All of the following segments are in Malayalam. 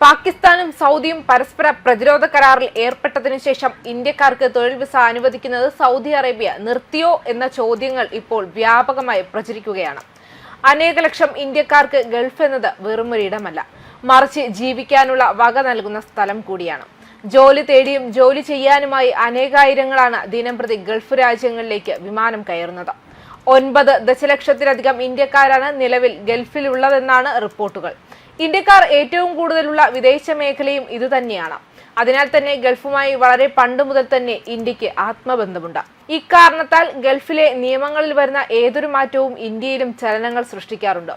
പാകിസ്ഥാനും സൗദിയും പരസ്പര പ്രതിരോധ കരാറിൽ ഏർപ്പെട്ടതിനു ശേഷം ഇന്ത്യക്കാർക്ക് തൊഴിൽ വിസ അനുവദിക്കുന്നത് സൗദി അറേബ്യ നിർത്തിയോ എന്ന ചോദ്യങ്ങൾ ഇപ്പോൾ വ്യാപകമായി പ്രചരിക്കുകയാണ്. അനേക ലക്ഷം ഇന്ത്യക്കാർക്ക് ഗൾഫ് എന്നത് വെറുമൊരിടമല്ല മറിച്ച് ജീവിക്കാനുള്ള വക നൽകുന്ന സ്ഥലം കൂടിയാണ്. ജോലി തേടിയും ജോലി ചെയ്യാനുമായി അനേകായിരങ്ങളാണ് ദിനംപ്രതി ഗൾഫ് രാജ്യങ്ങളിലേക്ക് വിമാനം കയറുന്നത്. ഒൻപത് ദശലക്ഷത്തിലധികം ഇന്ത്യക്കാരാണ് നിലവിൽ ഗൾഫിലുള്ളതെന്നാണ് റിപ്പോർട്ടുകൾ. ഇന്ത്യക്കാർ ഏറ്റവും കൂടുതലുള്ള വിദേശ മേഖലയും ഇതുതന്നെയാണ്. അതിനാൽ തന്നെ ഗൾഫുമായി വളരെ പണ്ട് മുതൽ തന്നെ ഇന്ത്യയ്ക്ക് ആത്മബന്ധമുണ്ട്. ഇക്കാരണത്താൽ ഗൾഫിലെ നിയമങ്ങളിൽ വരുന്ന ഏതൊരു മാറ്റവും ഇന്ത്യയിലും ചലനങ്ങൾ സൃഷ്ടിക്കാറുണ്ട്.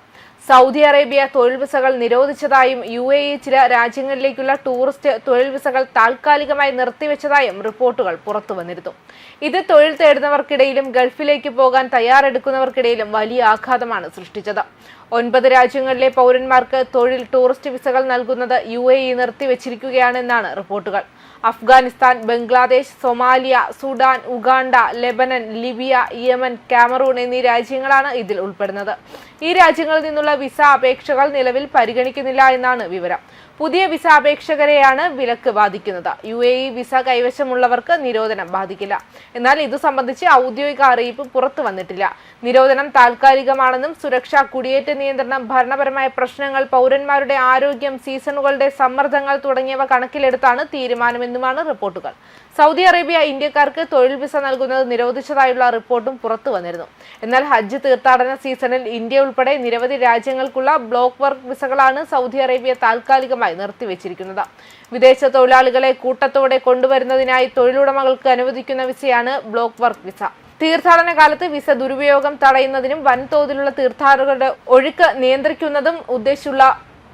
സൗദി അറേബ്യ തൊഴിൽ വിസകൾ നിരോധിച്ചതായും യു എ ഇ ചില രാജ്യങ്ങളിലേക്കുള്ള ടൂറിസ്റ്റ് തൊഴിൽ വിസകൾ താൽക്കാലികമായി നിർത്തിവെച്ചതായും റിപ്പോർട്ടുകൾ പുറത്തുവന്നിരുന്നു ഇത് തൊഴിൽ തേടുന്നവർക്കിടയിലും ഗൾഫിലേക്ക് പോകാൻ തയ്യാറെടുക്കുന്നവർക്കിടയിലും വലിയ ആഘാതമാണ് സൃഷ്ടിച്ചത്. ഒൻപത് രാജ്യങ്ങളിലെ പൗരന്മാർക്ക് തൊഴിൽ ടൂറിസ്റ്റ് വിസകൾ നൽകുന്നത് യു എ ഇ നിർത്തിവെച്ചിരിക്കുകയാണെന്നാണ് റിപ്പോർട്ടുകൾ. Afghanistan Bangladesh Somalia Sudan Uganda Lebanon Libya Yemen Cameroon എന്നീ രാജ്യങ്ങളാണ് ഇതിൽ ഉൾപ്പെടുന്നത്. ഈ രാജ്യങ്ങളിൽ നിന്നുള്ള വിസ അപേക്ഷകൾ നിലവിൽ പരിഗണിക്കുന്നില്ല എന്നാണ് വിവരം. പുതിയ വിസ അപേക്ഷകരെയാണ് വിലക്ക് ബാധിക്കുന്നത്. യു എ ഇ വിസ കൈവശമുള്ളവർക്ക് നിരോധനം ബാധിക്കില്ല. എന്നാൽ ഇതു സംബന്ധിച്ച് ഔദ്യോഗിക അറിയിപ്പ് പുറത്തു വന്നിട്ടില്ല. നിരോധനം താൽക്കാലികമാണെന്നും സുരക്ഷ കുടിയേറ്റ നിയന്ത്രണം ഭരണപരമായ പ്രശ്നങ്ങൾ പൗരന്മാരുടെ ആരോഗ്യം സീസണുകളുടെ സമ്മർദ്ദങ്ങൾ തുടങ്ങിയവ കണക്കിലെടുത്താണ് തീരുമാനമെന്നുമാണ് റിപ്പോർട്ടുകൾ. സൗദി അറേബ്യ ഇന്ത്യക്കാർക്ക് തൊഴിൽ വിസ നൽകുന്നത് നിരോധിച്ചതായുള്ള റിപ്പോർട്ടും പുറത്തു വന്നിരുന്നു. എന്നാൽ ഹജ്ജ് തീർത്ഥാടന സീസണിൽ ഇന്ത്യ ഉൾപ്പെടെ നിരവധി രാജ്യങ്ങൾക്കുള്ള ബ്ലോക്ക് വർക്ക് വിസകളാണ് സൗദി അറേബ്യ താൽക്കാലികമായി നിർത്തിവെച്ചിരിക്കുന്നത്. വിദേശ തൊഴിലാളികളെ കൂട്ടത്തോടെ കൊണ്ടുവരുന്നതിനായി തൊഴിലുടമകൾക്ക് അനുവദിക്കുന്ന വിസയാണ് ബ്ലോക്ക് വർക്ക് വിസ. തീർത്ഥാടന കാലത്ത് വിസ ദുരുപയോഗം തടയുന്നതിനും വൻതോതിലുള്ള തീർത്ഥാടകരുടെ ഒഴുക്ക് നിയന്ത്രിക്കുന്നതും ഉദ്ദേശിച്ചുള്ള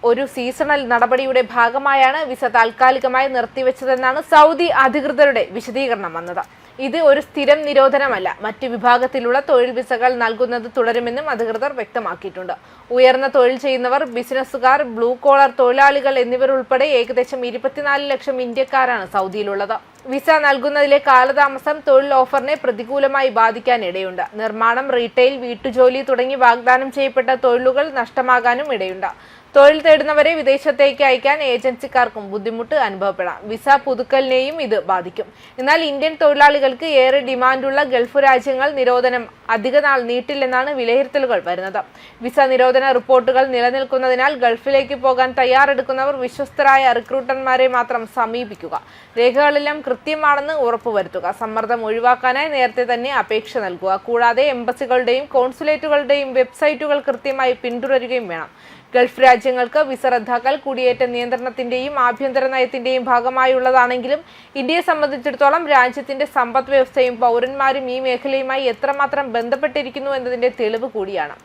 ഒരു സീസണൽ നടപടിയുടെ ഭാഗമായാണ് വിസ താൽക്കാലികമായി നിർത്തിവെച്ചതെന്നാണ് സൗദി അധികൃതരുടെ വിശദീകരണം വന്നത്. ഇത് ഒരു സ്ഥിരം നിരോധനമല്ല. മറ്റു വിഭാഗത്തിലുള്ള തൊഴിൽ വിസകൾ നൽകുന്നത് തുടരുമെന്നും അധികൃതർ വ്യക്തമാക്കിയിട്ടുണ്ട്. ഉയർന്ന തൊഴിൽ ചെയ്യുന്നവർ ബിസിനസ്സുകാർ ബ്ലൂ കോളർ തൊഴിലാളികൾ എന്നിവരുൾപ്പെടെ ഏകദേശം ഇരുപത്തിനാല് ലക്ഷം ഇന്ത്യക്കാരാണ് സൗദിയിലുള്ളത്. വിസ നൽകുന്നതിലെ കാലതാമസം തൊഴിൽ ഓഫറിനെ പ്രതികൂലമായി ബാധിക്കാൻ ഇടയുണ്ട് നിർമ്മാണം റീറ്റെയിൽ വീട്ടുജോലി തുടങ്ങി വാഗ്ദാനം ചെയ്യപ്പെട്ട തൊഴിലുകൾ നഷ്ടമാകാനും ഇടയുണ്ട്. തൊഴിൽ തേടുന്നവരെ വിദേശത്തേക്ക് അയക്കാൻ ഏജൻസിക്കാർക്കും ബുദ്ധിമുട്ട് അനുഭവപ്പെടാം. വിസ പുതുക്കലിനെയും ഇത് ബാധിക്കും. എന്നാൽ ഇന്ത്യൻ തൊഴിലാളികൾക്ക് ഏറെ ഡിമാൻഡുള്ള ഗൾഫ് രാജ്യങ്ങൾ നിരോധനം അധിക നാൾ നീട്ടില്ലെന്നാണ് വിലയിരുത്തലുകൾ വരുന്നത്. വിസ നിരോധന റിപ്പോർട്ടുകൾ നിലനിൽക്കുന്നതിനാൽ ഗൾഫിലേക്ക് പോകാൻ തയ്യാറെടുക്കുന്നവർ വിശ്വസ്തരായ റിക്രൂട്ടർമാരെ മാത്രം സമീപിക്കുക. രേഖകളെല്ലാം കൃത്യമാണെന്ന് ഉറപ്പുവരുത്തുക. സമ്മർദ്ദം ഒഴിവാക്കാനായി നേരത്തെ തന്നെ അപേക്ഷ നൽകുക. കൂടാതെ എംബസികളുടെയും കോൺസുലേറ്റുകളുടെയും വെബ്സൈറ്റുകൾ കൃത്യമായി പിന്തുടരുകയും വേണം. ഗൾഫ് രാജ്യങ്ങൾക്ക് വിസ റദ്ദാക്കൽ കുടിയേറ്റ നിയന്ത്രണത്തിന്റെയും ആഭ്യന്തര നയത്തിന്റെയും ഭാഗമായുള്ളതാണെങ്കിലും ഇന്ത്യയെ സംബന്ധിച്ചിടത്തോളം രാജ്യത്തിന്റെ സമ്പദ് വ്യവസ്ഥയും പൗരന്മാരും ഈ മേഖലയുമായി എത്രമാത്രം ബന്ധപ്പെട്ടിരിക്കുന്നു എന്നതിന്റെ തെളിവ് കൂടിയാണ്.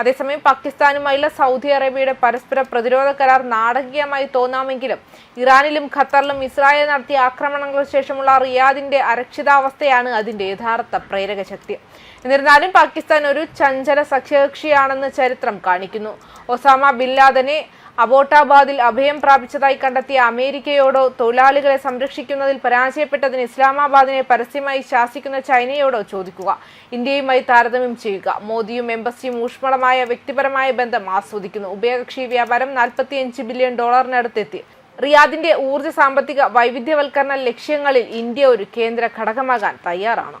അതേസമയം പാകിസ്ഥാനുമായുള്ള സൗദി അറേബ്യയുടെ പരസ്പര പ്രതിരോധ കരാർ നാടകീയമായി തോന്നാമെങ്കിലും ഇറാനിലും ഖത്തറിലും ഇസ്രായേൽ നടത്തിയ ആക്രമണങ്ങൾക്ക് ശേഷമുള്ള റിയാദിന്റെ അരക്ഷിതാവസ്ഥയാണ് അതിന്റെ യഥാർത്ഥ പ്രേരക ശക്തി എന്നിരുന്നാലും പാകിസ്ഥാൻ ഒരു ചഞ്ചല സഖ്യകക്ഷിയാണെന്ന് ചരിത്രം കാണിക്കുന്നു. ഒസാമ ബില്ലാദനെ ലാദനെ അബോട്ടാബാദിൽ അഭയം പ്രാപിച്ചതായി കണ്ടെത്തിയ അമേരിക്കയോടോ തൊഴിലാളികളെ സംരക്ഷിക്കുന്നതിൽ പരാജയപ്പെട്ടതിന് ഇസ്ലാമാബാദിനെ പരസ്യമായി ശാസിക്കുന്ന ചൈനയോടോ ചോദിക്കുക. ഇന്ത്യയുമായി താരതമ്യം ചെയ്യുക. മോദിയും എംബസിയും ഊഷ്മളമായ വ്യക്തിപരമായ ബന്ധം ആസ്വദിക്കുന്നു. ഉഭയകക്ഷി വ്യാപാരം നാൽപ്പത്തിയഞ്ച് ബില്യൺ ഡോളറിനടുത്തെത്തി. റിയാദിന്റെ ഊർജ സാമ്പത്തിക വൈവിധ്യവൽക്കരണ ലക്ഷ്യങ്ങളിൽ ഇന്ത്യ ഒരു കേന്ദ്ര ഘടകമാകാൻ തയ്യാറാണ്.